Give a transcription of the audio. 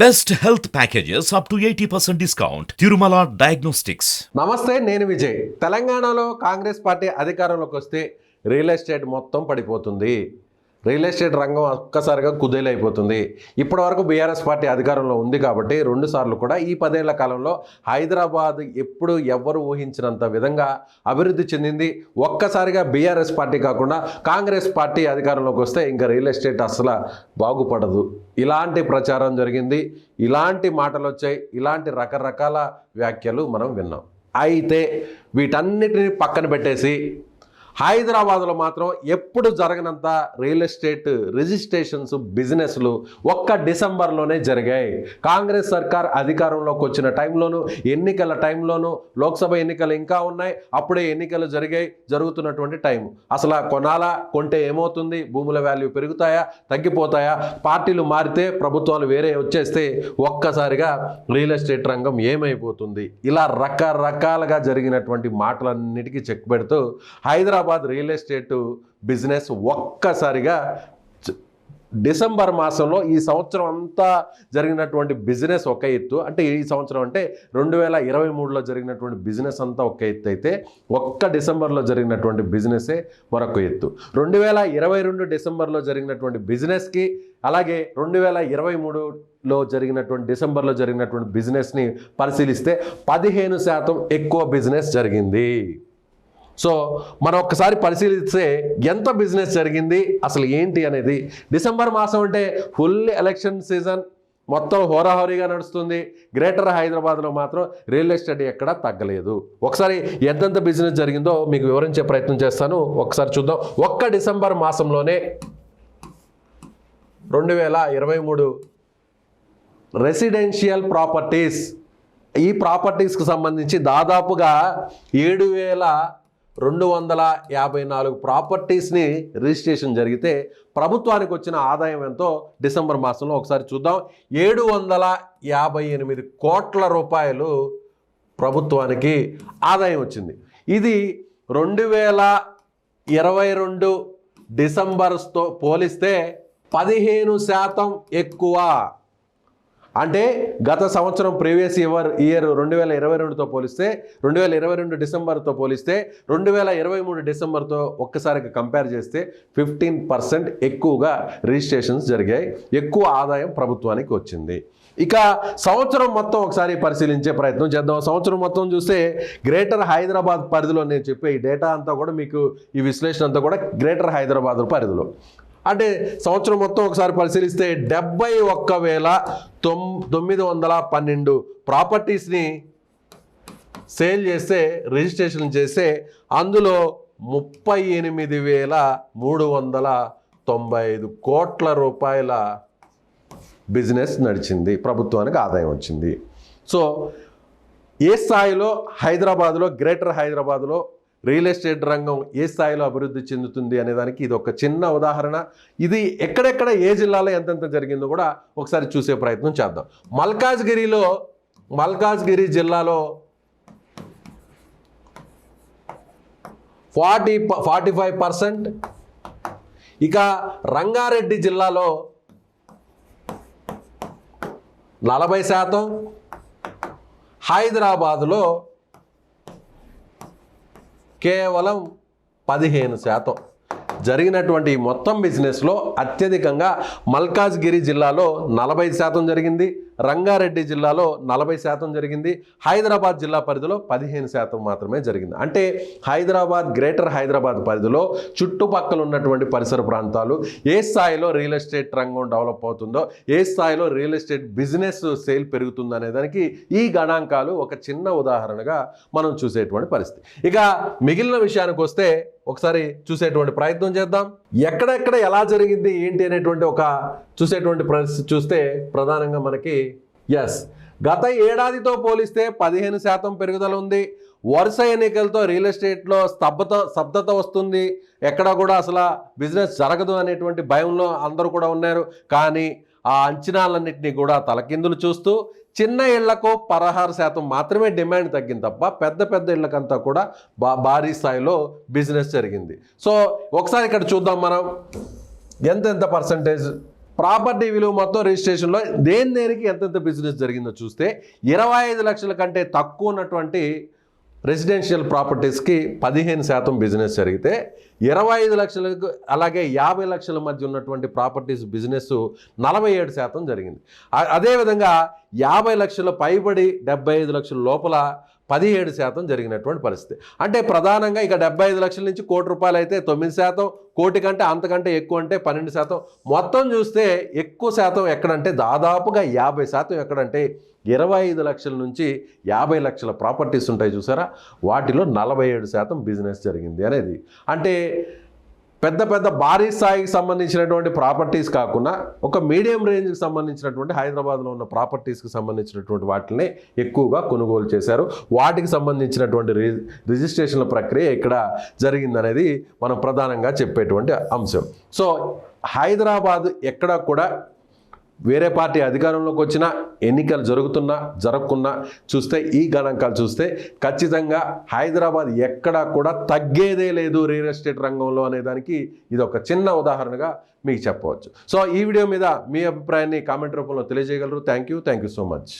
Best health packages up to eighty percent discount Tirumala diagnostics నమస్తే నేను విజయ్. తెలంగాణలో Congress party అధికారంలోకి వస్తే రియల్ ఎస్టేట్ మొత్తం పడిపోతుంది. రియల్ ఎస్టేట్ రంగం ఒక్కసారిగా కుదేలైపోతుంది. ఇప్పటి వరకు బీఆర్ఎస్ పార్టీ అధికారంలో ఉంది కాబట్టి రెండు సార్లు కూడా ఈ పదేళ్ళ కాలంలో హైదరాబాద్ ఎప్పుడు ఎవ్వరు ఊహించినంత విధంగా అభివృద్ధి చెందింది. ఒక్కసారిగా బీఆర్ఎస్ పార్టీ కాకుండా కాంగ్రెస్ పార్టీ అధికారంలోకి వస్తే ఇంకా రియల్ ఎస్టేట్ అసలు బాగుపడదు. ఇలాంటి ప్రచారం జరిగింది. ఇలాంటి మాటలు వచ్చాయి ఇలాంటి రకరకాల వ్యాఖ్యలు మనం విన్నాం. అయితే వీటన్నిటిని పక్కన పెట్టేసి హైదరాబాద్లో మాత్రం ఎప్పుడు జరగనంత రియల్ ఎస్టేట్ రిజిస్ట్రేషన్స్ బిజినెస్లు ఒక్క డిసెంబర్లోనే జరిగాయి. కాంగ్రెస్ సర్కార్ అధికారంలోకి వచ్చిన టైంలోనూ ఎన్నికల టైంలోనూ లోక్సభ ఎన్నికలు ఇంకా ఉన్నాయి. అప్పుడే ఎన్నికలు జరిగాయి జరుగుతున్నటువంటి టైం. అసలు కొనాలా కొంటే ఏమవుతుంది? భూముల వాల్యూ పెరుగుతాయా? తగ్గిపోతాయా? పార్టీలు మారితే ప్రభుత్వాలు వేరే వచ్చేస్తే ఒక్కసారిగా రియల్ ఎస్టేట్ రంగం ఏమైపోతుంది? ఇలా రకరకాలుగా జరిగినటువంటి మాటలన్నిటికీ చెక్ పెడుతూ Hyderabad Hyderabad real estate business ఒక్కసారిగా డిసెంబర్ మాసంలో ఈ సంవత్సరం అంతా జరిగినటువంటి బిజినెస్ ఒక ఎత్తు. అంటే ఈ సంవత్సరం అంటే రెండు వేల ఇరవై మూడులో జరిగినటువంటి బిజినెస్ అంతా ఒక ఎత్తు అయితే ఒక్క డిసెంబర్లో జరిగినటువంటి బిజినెసే మరొక ఎత్తు. రెండు వేల ఇరవై రెండు డిసెంబర్లో జరిగినటువంటి బిజినెస్కి అలాగే రెండు వేల ఇరవై మూడులో జరిగినటువంటి డిసెంబర్లో జరిగినటువంటి బిజినెస్ని పరిశీలిస్తే పదిహేను శాతం ఎక్కువ బిజినెస్ జరిగింది. సో మనం ఒక్కసారి పరిశీలిస్తే ఎంత బిజినెస్ జరిగింది అసలు ఏంటి అనేది. డిసెంబర్ మాసం అంటే ఫుల్ ఎలక్షన్ సీజన్ మొత్తం హోరాహోరీగా నడుస్తుంది. గ్రేటర్ హైదరాబాద్లో మాత్రం రియల్ ఎస్టేట్ ఎక్కడ తగ్గలేదు. ఒకసారి ఎంతెంత బిజినెస్ జరిగిందో మీకు వివరించే ప్రయత్నం చేస్తాను. ఒకసారి చూద్దాం. ఒక్క డిసెంబర్ మాసంలోనే రెండు వేల ఇరవై మూడు రెసిడెన్షియల్ ప్రాపర్టీస్ ఈ ప్రాపర్టీస్కి సంబంధించి దాదాపుగా ఏడు వేల రెండు వందల యాభై నాలుగు ప్రాపర్టీస్ని రిజిస్ట్రేషన్ జరిగితే ప్రభుత్వానికి వచ్చిన ఆదాయం ఎంతో డిసెంబర్ మాసంలో ఒకసారి చూద్దాం. ఏడు వందల యాభై ఎనిమిది కోట్ల రూపాయలు ప్రభుత్వానికి ఆదాయం వచ్చింది. ఇది రెండు వేల ఇరవై రెండు డిసెంబర్స్తో పోలిస్తే పదిహేను శాతం ఎక్కువ. అంటే గత సంవత్సరం ప్రీవియస్ ఇయర్ ఇయర్ రెండు వేల ఇరవై రెండుతో పోలిస్తే రెండు వేల ఇరవై రెండు డిసెంబర్తో పోలిస్తే రెండు వేల ఇరవై మూడు డిసెంబర్తో ఒక్కసారిగా కంపేర్ చేస్తే ఫిఫ్టీన్ పర్సెంట్ ఎక్కువగా రిజిస్ట్రేషన్స్ జరిగాయి. ఎక్కువ ఆదాయం ప్రభుత్వానికి వచ్చింది. ఇక సంవత్సరం మొత్తం ఒకసారి పరిశీలించే ప్రయత్నం చేద్దాం. సంవత్సరం మొత్తం చూస్తే గ్రేటర్ హైదరాబాద్ పరిధిలో నేను చెప్పే ఈ డేటా అంతా కూడా మీకు ఈ విశ్లేషణ అంతా కూడా గ్రేటర్ హైదరాబాద్ పరిధిలో. అంటే సంవత్సరం మొత్తం ఒకసారి పరిశీలిస్తే డెబ్బై ఒక్క వేల తొమ్ తొమ్మిది వందల పన్నెండు ప్రాపర్టీస్ని సేల్ చేస్తే రిజిస్ట్రేషన్ చేస్తే అందులో ముప్పై ఎనిమిది వేల మూడు వందల తొంభై ఐదు కోట్ల రూపాయల బిజినెస్ నడిచింది. ప్రభుత్వానికి ఆదాయం వచ్చింది. సో ఏ స్థాయిలో? హైదరాబాద్లో గ్రేటర్ హైదరాబాద్లో రియల్ ఎస్టేట్ రంగం ఏ స్థాయిలో అభివృద్ధి చెందుతుంది అనేదానికి ఇది ఒక చిన్న ఉదాహరణ. ఇది ఎక్కడెక్కడ ఏ జిల్లాలో ఎంతెంత జరిగిందో కూడా ఒకసారి చూసే ప్రయత్నం చేద్దాం. మల్కాజ్గిరిలో మల్కాజ్గిరి జిల్లాలో ఫార్టీ ఫార్టీ ఫైవ్ పర్సెంట్. ఇక రంగారెడ్డి జిల్లాలో నలభై శాతం. హైదరాబాదులో కేవలం పదిహేను శాతం. జరిగినటువంటి ఈ మొత్తం బిజినెస్లో అత్యధికంగా మల్కాజ్గిరి జిల్లాలో నలభై శాతం జరిగింది. రంగారెడ్డి జిల్లాలో నలభై శాతం జరిగింది. హైదరాబాద్ జిల్లా పరిధిలో పదిహేను శాతం మాత్రమే జరిగింది. అంటే హైదరాబాద్ గ్రేటర్ హైదరాబాద్ పరిధిలో చుట్టుపక్కల ఉన్నటువంటి పరిసర ప్రాంతాలు ఏ స్థాయిలో రియల్ ఎస్టేట్ రంగం డెవలప్ అవుతుందో ఏ స్థాయిలో రియల్ ఎస్టేట్ బిజినెస్ సేల్ పెరుగుతుందనే దానికి ఈ గణాంకాలు ఒక చిన్న ఉదాహరణగా మనం చూసేటువంటి పరిస్థితి. ఇక మిగిలిన విషయానికి వస్తే ఒకసారి చూసేటువంటి ప్రయత్నం చేద్దాం. ఎక్కడెక్కడ ఎలా జరిగింది ఏంటి అనేటువంటి ఒక చూసేటువంటి పరిస్థితి చూస్తే ప్రధానంగా మనకి ఎస్ గత ఏడాదితో పోలిస్తే పదిహేను శాతం పెరుగుదల ఉంది. వరుస ఎన్నికలతో రియల్ ఎస్టేట్లో స్తబ్దత స్తబ్దత వస్తుంది. ఎక్కడ కూడా అసలు బిజినెస్ జరగదు అనేటువంటి భయంలో అందరూ కూడా ఉన్నారు. కానీ ఆ అంచనాలన్నింటినీ కూడా తలకిందులు చూస్తూ చిన్న ఇళ్ళకు పదహారు శాతం మాత్రమే డిమాండ్ తగ్గింది తప్ప పెద్ద పెద్ద ఇళ్ళకంతా కూడా బా భారీ స్థాయిలో బిజినెస్ జరిగింది. సో ఒకసారి ఇక్కడ చూద్దాం మనం. ఎంత ఎంత పర్సంటేజ్? ప్రాపర్టీ విలువ మొత్తం రిజిస్ట్రేషన్లో దేని దేనికి ఎంతెంత బిజినెస్ జరిగిందో చూస్తే ఇరవై ఐదు లక్షల కంటే తక్కువ ఉన్నటువంటి రెసిడెన్షియల్ ప్రాపర్టీస్కి పదిహేను శాతం బిజినెస్ జరిగితే ఇరవై ఐదు లక్షలకు అలాగే యాభై లక్షల మధ్య ఉన్నటువంటి ప్రాపర్టీస్ బిజినెస్ నలభై ఏడు శాతం జరిగింది. అదేవిధంగా యాభై లక్షల పైబడి డెబ్బై ఐదు లక్షల లోపల పదిహేడు శాతం జరిగినటువంటి పరిస్థితి. అంటే ప్రధానంగా ఇక డెబ్బై ఐదు లక్షల నుంచి కోటి రూపాయలు అయితే తొమ్మిది శాతం కోటి కంటే అంతకంటే ఎక్కువ అంటే పన్నెండు శాతం. మొత్తం చూస్తే ఎక్కువ శాతం ఎక్కడంటే దాదాపుగా యాభై శాతం ఎక్కడంటే ఇరవై ఐదు లక్షల నుంచి యాభై లక్షల ప్రాపర్టీస్ ఉంటాయి చూసారా? వాటిలో నలభై ఏడు శాతం బిజినెస్ జరిగింది అనేది. అంటే పెద్ద పెద్ద భారీ స్థాయికి సంబంధించినటువంటి ప్రాపర్టీస్ కాకుండా ఒక మీడియం రేంజ్కి సంబంధించినటువంటి హైదరాబాద్లో ఉన్న ప్రాపర్టీస్కి సంబంధించినటువంటి వాటిని ఎక్కువగా కొనుగోలు చేశారు. వాటికి సంబంధించినటువంటి రిజిస్ట్రేషన్ల ప్రక్రియ ఇక్కడ జరిగిందనేది మనం ప్రధానంగా చెప్పేటువంటి అంశం. సో హైదరాబాద్ ఎక్కడ కూడా వేరే పార్టీ అధికారంలోకి వచ్చినా ఎన్నికలు జరుగుతున్నా జరగకున్నా చూస్తే ఈ గణాంకాలు చూస్తే ఖచ్చితంగా హైదరాబాద్ ఎక్కడా కూడా తగ్గేదే లేదు రియల్ ఎస్టేట్ రంగంలో అనేదానికి ఇది ఒక చిన్న ఉదాహరణగా మీకు చెప్పవచ్చు. సో ఈ వీడియో మీద మీ అభిప్రాయాన్ని కామెంట్ రూపంలో తెలియజేయగలరు. Thank you. Thank you so much.